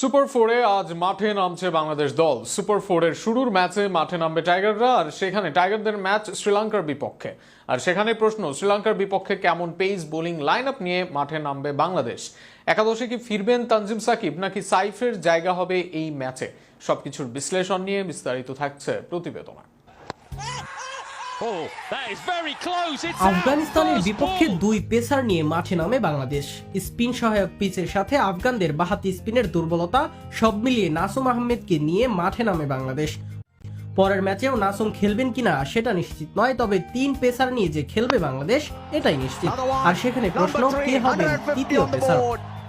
Super ফোরে আজ মাঠে নামছে বাংলাদেশ দল। সুপার ফোরের শুরুর ম্যাচে মাঠে নামবে টাইগাররা আর সেখানে টাইগারদের ম্যাচ শ্রীলঙ্কার বিপক্ষে। আর সেখানে প্রশ্ন, শ্রীলঙ্কার বিপক্ষে কেমন পেস বোলিং লাইন আপ নিয়ে মাঠে নামবে বাংলাদেশ? একাদশে কি ফিরবেন তানজিম সাকিব, নাকি সাইফের জায়গা হবে এই ম্যাচে? সবকিছুর বিশ্লেষণ নিয়ে বিস্তারিত থাকছে প্রতিবেদনা। আফগানিস্তানের বিপক্ষে দুই পেসার নিয়ে মাঠে নামে বাংলাদেশ। স্পিন সহায়ক পিচের সাথে আফগানদের বাহাতি স্পিনের দুর্বলতা সব মিলিয়ে নাসুম আহমেদকে নিয়ে মাঠে নামে বাংলাদেশ। পরের ম্যাচেও নাসুম খেলবেন কিনা সেটা নিশ্চিত নয় তবে তিন পেসার নিয়ে যে খেলবে বাংলাদেশ এটাই নিশ্চিত। আর সেখানে প্রশ্ন কে হবেন তৃতীয় পেসার?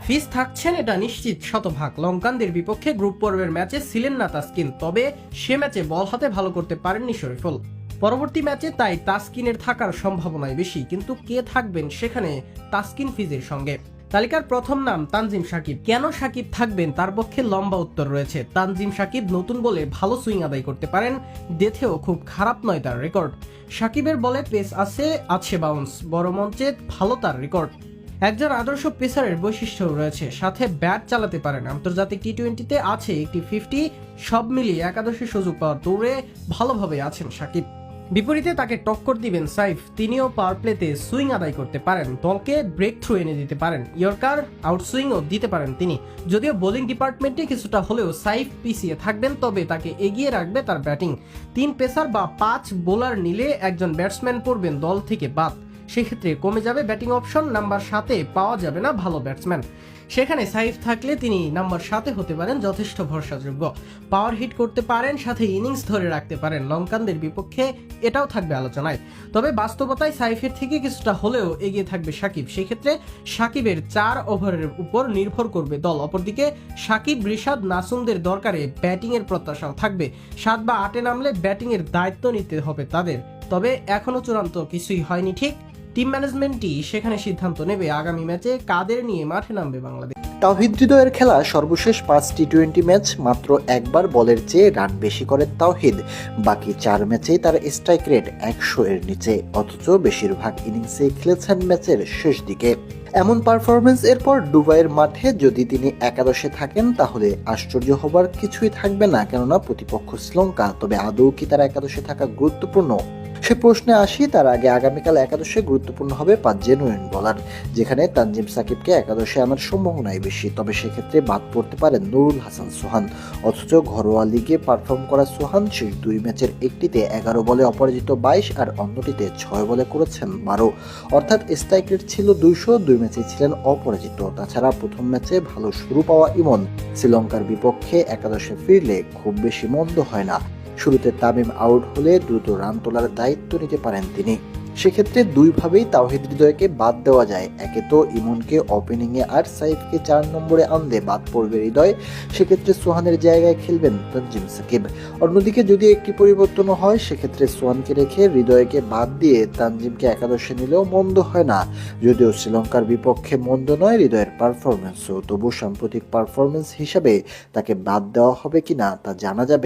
ফিস থাকছেন এটা নিশ্চিত শতভাগ। লঙ্কানদের বিপক্ষে গ্রুপ পর্বের ম্যাচে ছিলেন না তাসকিন তবে সে ম্যাচে বল হাতে ভালো করতে পারেননি শরীফুল। পরবর্তী ম্যাচে তাই তাসকিনের থাকার সম্ভাবনাই বেশি, কিন্তু কে থাকবেন সেখানে তাসকিন ফিজের সঙ্গে। তালিকার প্রথম নাম তানজিম সাকিব। কেন সাকিব থাকবেন তার পক্ষে লম্বা উত্তর রয়েছে। তানজিম সাকিব নতুন বলে ভালো সুইং আদায় করতে পারেন ডেথেও খুব খারাপ নয় তার রেকর্ড। সাকিবের বলে পেস আছে আছে বাউন্স বড় মঞ্চে ভালো তার রেকর্ড। একজন আদর্শ পেসারের বৈশিষ্ট্য রয়েছে, সাথে ব্যাট চালাতে পারেন। আন্তর্জাতিক টি টোয়েন্টিতে আছে একটি ফিফটি সব মিলিয়ে একাদশে সুযোগ পাওয়ার দৌড়ে ভালোভাবে আছেন সাকিব। বিপরীতে তাকে টক্কর দিবেন সাইফ। তিনিও পাওয়ার প্লেতে সুইং আদায় করতে পারেন। দলকে ব্রেক থ্রু এনে দিতে পারেন। ইয়র্কার আউট সুইংও দিতে পারেন তিনি। যদিও বোলিং ডিপার্টমেন্টে কিছুটা হলেও সাইফ পিছিয়ে থাকবেন, তবে তাকে এগিয়ে রাখবে তার ব্যাটিং তিন পেসার বা পাঁচ বোলার নিলে একজন ব্যাটসম্যান পড়বেন দল থেকে বাদ। সেক্ষেত্রে কমে যাবে ব্যাটিং অপশন, নাম্বার সাতে পাওয়া যাবে না ভালো ব্যাটসম্যান। সেখানে সাইফ থাকলে তিনি নাম্বার সাথে হতে পারেন, যথেষ্ট ভরসাযোগ্য। পাওয়ার হিট করতে পারেন, সাথে ইনিংস ধরে রাখতে পারেন লঙ্কানদের বিপক্ষে, এটাও থাকবে আলোচনায়। তবে বাস্তবতায় সাইফের থেকে কিছুটা হলেও এগিয়ে থাকবে সাকিব। সেক্ষেত্রে সাকিবের চার ওভারের উপর নির্ভর করবে দল। অপরদিকে সাকিব, রিশাদ, নাসুমদের দরকারে ব্যাটিংয়ের প্রত্যাশাও থাকবে। সাত বা আটে নামলে ব্যাটিংয়ের দায়িত্ব নিতে হবে তাদের। তবে এখনও চূড়ান্ত কিছুই হয়নি ঠিক। টিম ম্যানেজমেন্টই সেখানে সিদ্ধান্ত নেবে। আগামী ম্যাচে কাদের নিয়ে মাঠে নামবে বাংলাদেশ? তাওহিদ হৃদয়ের খেলা সর্বশেষ পাঁচ টি টোয়েন্টি ম্যাচ, মাত্র একবার বলের চেয়ে রান বেশি করেন তাওহিদ। বাকি চার ম্যাচেই তার স্ট্রাইক রেট একশো এর নিচে, অথচ বেশিরভাগ ইনিংসে খেলেছেন ম্যাচের শেষ দিকে। এমন পারফরমেন্স এরপর দুবাইয়ের মাঠে যদি তিনি একাদশে থাকেন, তাহলে আশ্চর্য হবার কিছুই থাকবে না, কেননা প্রতিপক্ষ শ্রীলঙ্কা, তবে আদৌ কি তার একাদশে থাকা গুরুত্বপূর্ণ? সে প্রশ্নে আসি, তার আগে আগামীকাল একাদশে গুরুত্বপূর্ণ হবে পাঁচ জেনুইন বলার, যেখানে তানজিম সাকিবকে একাদশে আনার সম্ভাবনাই বেশি। তবে সেক্ষেত্রে বাদ পড়তে পারেন নুরুল হাসান সোহান। অথচ ঘরোয়া লিগে পারফর্ম করা সোহান শেষ দুই ম্যাচের একটিতে এগারো বলে অপরাজিত বাইশ আর অন্যটিতে ছয় বলে করেছেন বারো। অর্থাৎ স্ট্রাইক রেট ছিল দুইশো, দুই ম্যাচে ছিলেন অপরাজিত। তাছাড়া প্রথম ম্যাচে ভালো শুরু পাওয়া ইমন। শ্রীলঙ্কার বিপক্ষে একাদশে ফিরলে খুব বেশি মন্দ হয় না। শুরুতে তামিম আউট হলে দ্রুত রান তোলার দায়িত্ব নিতে পারেন তিনি। সেক্ষেত্রে দুইভাবেই তাওহিদ হৃদয়কে বাদ দেওয়া যায়। একে তো ইমনকে ওপেনিংয়ে আর সাইফকে চার নম্বরে আনলে বাদ পড়বে হৃদয়। সেক্ষেত্রে সোহানের জায়গায় খেলবেন তানজিম সাকিব। অন্যদিকে যদি একটি পরিবর্তন হয়, সেক্ষেত্রে সোহানকে রেখে হৃদয়কে বাদ দিয়ে তানজিমকে একাদশে নিলেও মন্দ হয় না। যদিও শ্রীলঙ্কার বিপক্ষে মন্দ নয় হৃদয়ের পারফরমেন্সও তবু সাম্প্রতিক পারফরমেন্স হিসাবে তাকে বাদ দেওয়া হবে কিনা তা জানা যাবে।